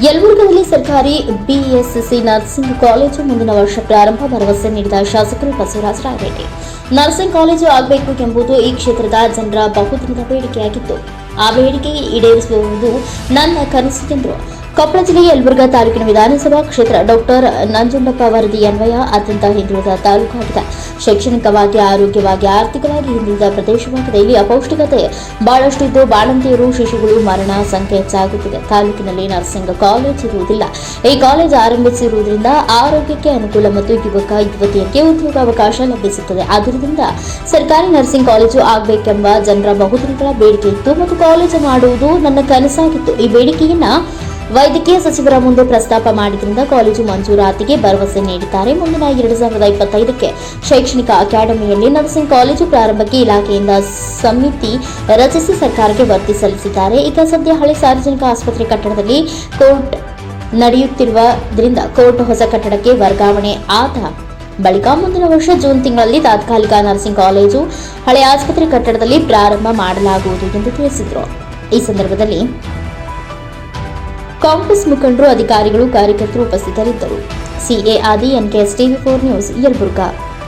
ಯಲಬುರ್ಗದಲ್ಲಿ ಸರ್ಕಾರಿ BSc nursing college ಮುಂದಿನ ವರ್ಷ ಪ್ರಾರಂಭ ಭರವಸೆ ನೀಡಿದ ಶಾಸಕರು ಬಸವರಾಜ ರಾಯರೆಡ್ಡಿ. ನರ್ಸಿಂಗ್ ಕಾಲೇಜು ಆಗಬೇಕು ಎಂಬುದು ಈ ಕ್ಷೇತ್ರದ ಜನರ ಬಹುದಿನದ ಬೇಡಿಕೆಯಾಗಿತ್ತು. ಆ ಬೇಡಿಕೆ ಈಡೇರಿಸುವುದು ನನ್ನ ಕನಸು ಎಂದರು ಕೊಪ್ಪಳ ಜಿಲ್ಲೆಯ ಯಲಬುರ್ಗಾ ತಾಲೂಕಿನ ವಿಧಾನಸಭಾ ಕ್ಷೇತ್ರ ಡಾಕ್ಟರ್ ನಂಜುಂಡಪ್ಪ ವರದಿ ಅನ್ವಯ ಅತ್ಯಂತ ಹಿಂದುಳಿದ ತಾಲೂಕಾಗಿದೆ. ಶೈಕ್ಷಣಿಕವಾಗಿ, ಆರೋಗ್ಯವಾಗಿ, ಆರ್ಥಿಕವಾಗಿ ಹಿಂದುಳಿದ ಪ್ರದೇಶವಾಗಿದೆ. ಇಲ್ಲಿ ಅಪೌಷ್ಟಿಕತೆ ಬಹಳಷ್ಟು ಇದ್ದು ಬಾಣಂತಿಯರು, ಶಿಶುಗಳು ಮರಣ ಸಂಖ್ಯೆ ಹೆಚ್ಚಾಗುತ್ತಿದೆ. ತಾಲೂಕಿನಲ್ಲಿ ನರ್ಸಿಂಗ್ ಕಾಲೇಜ್ ಇರುವುದಿಲ್ಲ. ಈ ಕಾಲೇಜ್ ಆರಂಭಿಸಿರುವುದರಿಂದ ಆರೋಗ್ಯಕ್ಕೆ ಅನುಕೂಲ ಮತ್ತು ಯುವಕ, ಯುವತಿಯರಿಗೆ ಉದ್ಯೋಗಾವಕಾಶ ಲಭಿಸುತ್ತದೆ. ಆದ್ದರಿಂದ ಸರ್ಕಾರಿ ನರ್ಸಿಂಗ್ ಕಾಲೇಜು ಆಗಬೇಕೆಂಬ ಜನರ ಬಹುದಿನಗಳ ಬೇಡಿಕೆ ಇತ್ತು ಮತ್ತು ಕಾಲೇಜು ಮಾಡುವುದು ನನ್ನ ಕನಸಾಗಿತ್ತು. ಈ ಬೇಡಿಕೆಯನ್ನ ವೈದ್ಯಕೀಯ ಸಚಿವರ ಮುಂದೆ ಪ್ರಸ್ತಾಪ ಮಾಡಿದ್ರಿಂದ ಕಾಲೇಜು ಮಂಜೂರಾತಿಗೆ ಭರವಸೆ ನೀಡಿದ್ದಾರೆ. ಮುಂದಿನ ಎರಡು ಸಾವಿರದ ಇಪ್ಪತ್ತೈದಕ್ಕೆ ಶೈಕ್ಷಣಿಕ ಅಕಾಡೆಮಿಯಲ್ಲಿ ನರ್ಸಿಂಗ್ ಕಾಲೇಜು ಪ್ರಾರಂಭಕ್ಕೆ ಇಲಾಖೆಯಿಂದ ಸಮಿತಿ ರಚಿಸಿ ಸರ್ಕಾರಕ್ಕೆ ವರದಿ ಸಲ್ಲಿಸಿದ್ದಾರೆ. ಈಗ ಸದ್ಯ ಹಳೆ ಸಾರ್ವಜನಿಕ ಆಸ್ಪತ್ರೆ ಕಟ್ಟಡದಲ್ಲಿ ಕೋರ್ಟ್ ನಡೆಯುತ್ತಿರುವುದರಿಂದ ಕೋರ್ಟ್ ಹೊಸ ಕಟ್ಟಡಕ್ಕೆ ವರ್ಗಾವಣೆ ಆದ ಬಳಿಕ ಮುಂದಿನ ವರ್ಷ ಜೂನ್ ತಿಂಗಳಲ್ಲಿ ತಾತ್ಕಾಲಿಕ ನರ್ಸಿಂಗ್ ಕಾಲೇಜು ಹಳೆ ಆಸ್ಪತ್ರೆ ಕಟ್ಟಡದಲ್ಲಿ ಪ್ರಾರಂಭ ಮಾಡಲಾಗುವುದು ಎಂದು ತಿಳಿಸಿದರು. ಈ ಸಂದರ್ಭದಲ್ಲಿ ಕಾಂಗ್ರೆಸ್ ಮುಖಂಡರು ಅಧಿಕಾರಿಗಳು ಕಾರ್ಯಕರ್ತರು ಉಪಸ್ಥಿತರಿದ್ದರು. CA Adi NKS TV four news Yelburga.